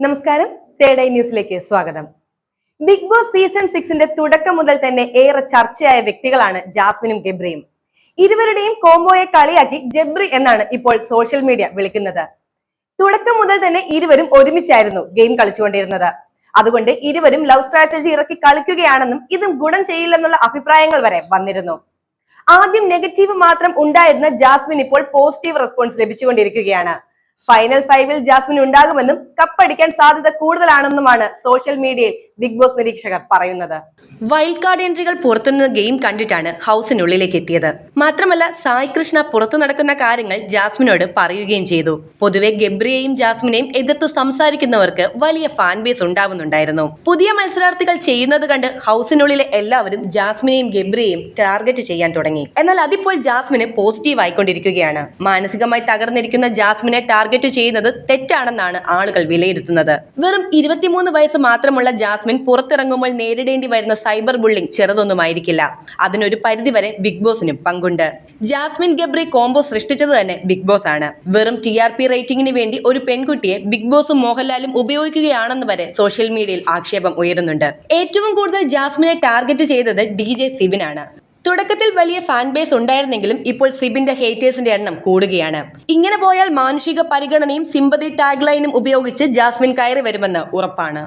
നമസ്കാരം. Third eye ന്യൂസിലേക്ക് സ്വാഗതം. ബിഗ് ബോസ് സീസൺ സിക്സിന്റെ തുടക്കം മുതൽ തന്നെ ഏറെ ചർച്ചയായ വ്യക്തികളാണ് ജാസ്മിനും ഗബ്രിയും. ഇരുവരുടെയും കോംബോയെ കളിയാക്കി ജബ്രി എന്നാണ് ഇപ്പോൾ സോഷ്യൽ മീഡിയ വിളിക്കുന്നത്. തുടക്കം മുതൽ തന്നെ ഇരുവരും ഒരുമിച്ചായിരുന്നു ഗെയിം കളിച്ചുകൊണ്ടിരുന്നത്. അതുകൊണ്ട് ഇരുവരും ലവ് സ്ട്രാറ്റജി ഇറക്കി കളിക്കുകയാണെന്നും ഇതും ഗുണം ചെയ്യില്ലെന്നുള്ള അഭിപ്രായങ്ങൾ വരെ വന്നിരുന്നു. ആദ്യം നെഗറ്റീവ് മാത്രം ഉണ്ടായിരുന്ന ജാസ്മിൻ ഇപ്പോൾ പോസിറ്റീവ് റെസ്പോൺസ് ലഭിച്ചുകൊണ്ടിരിക്കുകയാണ്. ഫൈനൽ ഫൈവിൽ ജാസ്മിൻ ഉണ്ടാകുമെന്നും കപ്പടിക്കാൻ സാധ്യത കൂടുതലാണെന്നുമാണ് സോഷ്യൽ മീഡിയയിൽ ബിഗ് ബോസ് നിരീക്ഷകർ പറയുന്നത്. വൈൽഡ് കാർഡ് എൻട്രികൾ പുറത്തുനിന്ന് ഗെയിം കണ്ടിട്ടാണ് ഹൗസിനുള്ളിലേക്ക് എത്തിയത്. മാത്രമല്ല സായ് കൃഷ്ണ പുറത്തു നടക്കുന്ന കാര്യങ്ങൾ ജാസ്മിനോട് പറയുകയും ചെയ്തു. പൊതുവെ ഗബ്രിയെയും ജാസ്മിനെയും എതിർത്ത് സംസാരിക്കുന്നവർക്ക് വലിയ ഫാൻ ബേസ് ഉണ്ടാവുന്നുണ്ടായിരുന്നു. പുതിയ മത്സരാർത്ഥികൾ ചെയ്യുന്നത് കണ്ട് ഹൗസിനുള്ളിലെ എല്ലാവരും ജാസ്മിനെയും ഗബ്രിയെയും ടാർഗറ്റ് ചെയ്യാൻ തുടങ്ങി. എന്നാൽ അതിപ്പോൾ ജാസ്മിന് പോസിറ്റീവ് ആയിക്കൊണ്ടിരിക്കുകയാണ്. മാനസികമായി തകർന്നിരിക്കുന്ന ജാസ്മിനെ ടാർഗറ്റ് ചെയ്യുന്നത് തെറ്റാണെന്നാണ് ആളുകൾ വിലയിരുത്തുന്നത്. വെറും ഇരുപത്തിമൂന്ന് വയസ്സ് മാത്രമുള്ള ജാസ്മിൻ പുറത്തിറങ്ങുമ്പോൾ നേരിടേണ്ടി വരുന്ന സൈബർ ബുള്ളിംഗ് ചെറുതൊന്നുമായിരിക്കില്ല. അതിനൊരു പരിധിവരെ ബിഗ് ബോസിനും പങ്കുണ്ട്. ജാസ്മിൻ ഗബ്രി കോംബോ സൃഷ്ടിച്ചത് തന്നെ ബിഗ് ബോസ് ആണ്. വെറും ടി ആർ പി റേറ്റിംഗിന് വേണ്ടി ഒരു പെൺകുട്ടിയെ ബിഗ് ബോസും മോഹൻലാലും ഉപയോഗിക്കുകയാണെന്ന് വരെ സോഷ്യൽ മീഡിയയിൽ ആക്ഷേപം ഉയരുന്നുണ്ട്. ഏറ്റവും കൂടുതൽ ജാസ്മിനെ ടാർഗറ്റ് ചെയ്തത് ഡി ജെ സിബിനാണ് തുടക്കത്തിൽ വലിയ ഫാൻ ബേസ് ഉണ്ടായിരുന്നെങ്കിലും ഇപ്പോൾ സിബിന്റെ ഹേറ്റേഴ്സിന്റെ എണ്ണം കൂടുകയാണ്. ഇങ്ങനെ പോയാൽ മാനുഷിക പരിഗണനയും സിമ്പതി ടാഗ് ലൈനും ഉപയോഗിച്ച് ജാസ്മിൻ കയറി വരുമെന്ന് ഉറപ്പാണ്.